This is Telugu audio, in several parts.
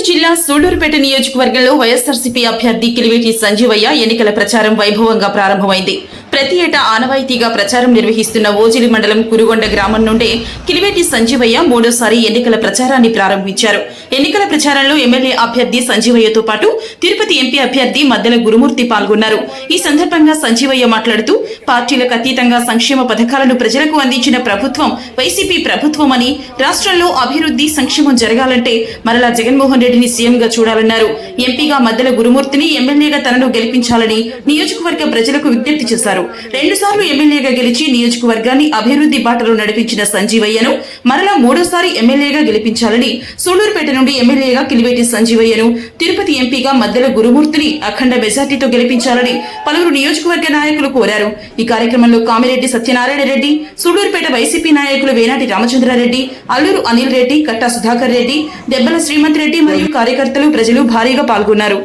తిరుపతి జిల్లా సూళ్ళూరుపేట నియోజకవర్గంలో వైఎస్ఆర్సీపీ అభ్యర్థి కిలివేటి సంజీవయ్య ఎన్నికల ప్రచారం వైభవంగా ప్రారంభమైంది. ప్రతి ఏటా ఆనవాయితీగా ప్రచారం నిర్వహిస్తున్న ఓజిలి మండలం కురుగొండ గ్రామం నుండే కిలివేటి సంజీవయ్య మూడోసారి ఎన్నికల ప్రచారాన్ని ప్రారంభించారు. ఎన్నికల ప్రచారంలో ఎమ్మెల్యే అభ్యర్థి సంజీవయ్యతో పాటు తిరుపతి ఎంపీ అభ్యర్థి మద్దెల గురుమూర్తి పాల్గొన్నారు. ఈ సందర్భంగా సంజీవయ్య మాట్లాడుతూ పార్టీలకు అతీతంగా సంక్షేమ పథకాలను ప్రజలకు అందించిన ప్రభుత్వం వైసీపీ ప్రభుత్వం అని రాష్ట్రంలో అభివృద్ధి సంక్షేమం జరగాలంటే మరలా జగన్మోహన్ రెడ్డిని సీఎంగా చూడాలన్నారు. ఎంపీగా మద్దెల గురుమూర్తిని ఎమ్మెల్యేగా తనను గెలిపించాలని నియోజకవర్గ ప్రజలకు విజ్ఞప్తి చేశారు. రెండుసార్లు ఎమ్మెల్యేగా గెలిచి నియోజకవర్గాన్ని అభివృద్ధి బాటలో నడిపించిన సంజీవయ్యను మరలా మూడోసారి ఎమ్మెల్యేగా గెలిపించాలని సూళ్ళూరుపేట నుండి ఎమ్మెల్యేగా కిలివేటి సంజీవయ్యను తిరుపతి ఎంపీగా మద్దెల గురుమూర్తిని అఖండ మెజార్టీతో గెలిపించాలని పలువురు నియోజకవర్గ నాయకులు కోరారు. ఈ కార్యక్రమంలో కామిరెడ్డి సత్యనారాయణ రెడ్డి సూళ్ళూరుపేట వైసీపీ నాయకులు వేనాటి రామచంద్రారెడ్డి అల్లూరు అనిల్ రెడ్డి కట్టా సుధాకర్ రెడ్డి దెబ్బల శ్రీమంత్ రెడ్డి మరియు కార్యకర్తలు ప్రజలు భారీగా పాల్గొన్నారు.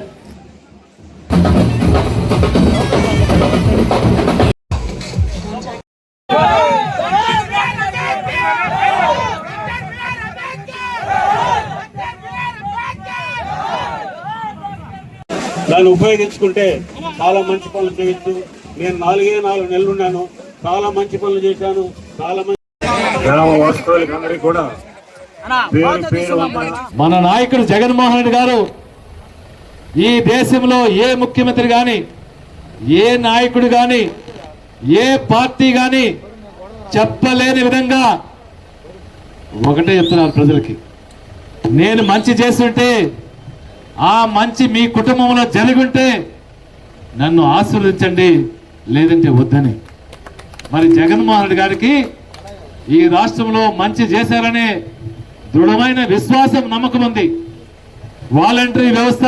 దాన్ని ఉపయోగించుకుంటే చాలా మంచి పనులు చేయొచ్చు. నేను నాలుగే నాలుగు నెలలు ఉన్నాను. చాలా మంచి పనులు చేశాను. చాలా మంచి గ్రామ వాస్తవులకి కూడా. మన నాయకుడు జగన్మోహన్ రెడ్డి గారు ఈ దేశంలో ఏ ముఖ్యమంత్రి గాని ఏ నాయకుడు గాని ఏ పార్టీ గాని చెప్పలేని విధంగా ఒకటే చెప్తున్నారు ప్రజలకి. నేను మంచి చేస్తుంటే ఆ మంచి మీ కుటుంబంలో జరుగుంటే నన్ను ఆశీర్వదించండి లేదంటే వద్దని. మరి జగన్మోహన్ రెడ్డి గారికి ఈ రాష్ట్రంలో మంచి చేశారనే దృఢమైన విశ్వాసం నమ్మకం ఉంది. వాలంటరీ వ్యవస్థ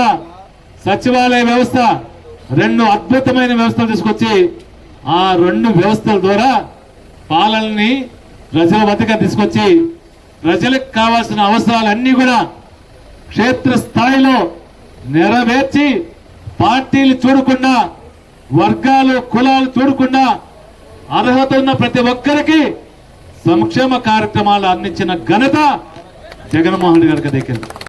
సచివాలయ వ్యవస్థ రెండు అద్భుతమైన వ్యవస్థలు తీసుకొచ్చి ఆ రెండు వ్యవస్థల ద్వారా పాలనని ప్రజల వద్దగా తీసుకొచ్చి ప్రజలకు కావాల్సిన అవసరాలన్నీ కూడా క్షేత్ర స్థాయిలో నెరవేర్చి పార్టీలు చూడకుండా వర్గాలు కులాలు చూడకుండా అర్హత ఉన్న ప్రతి ఒక్కరికి సంక్షేమ కార్యక్రమాలు అందించిన ఘనత జగన్మోహన్ రెడ్డి గారికి దక్కింది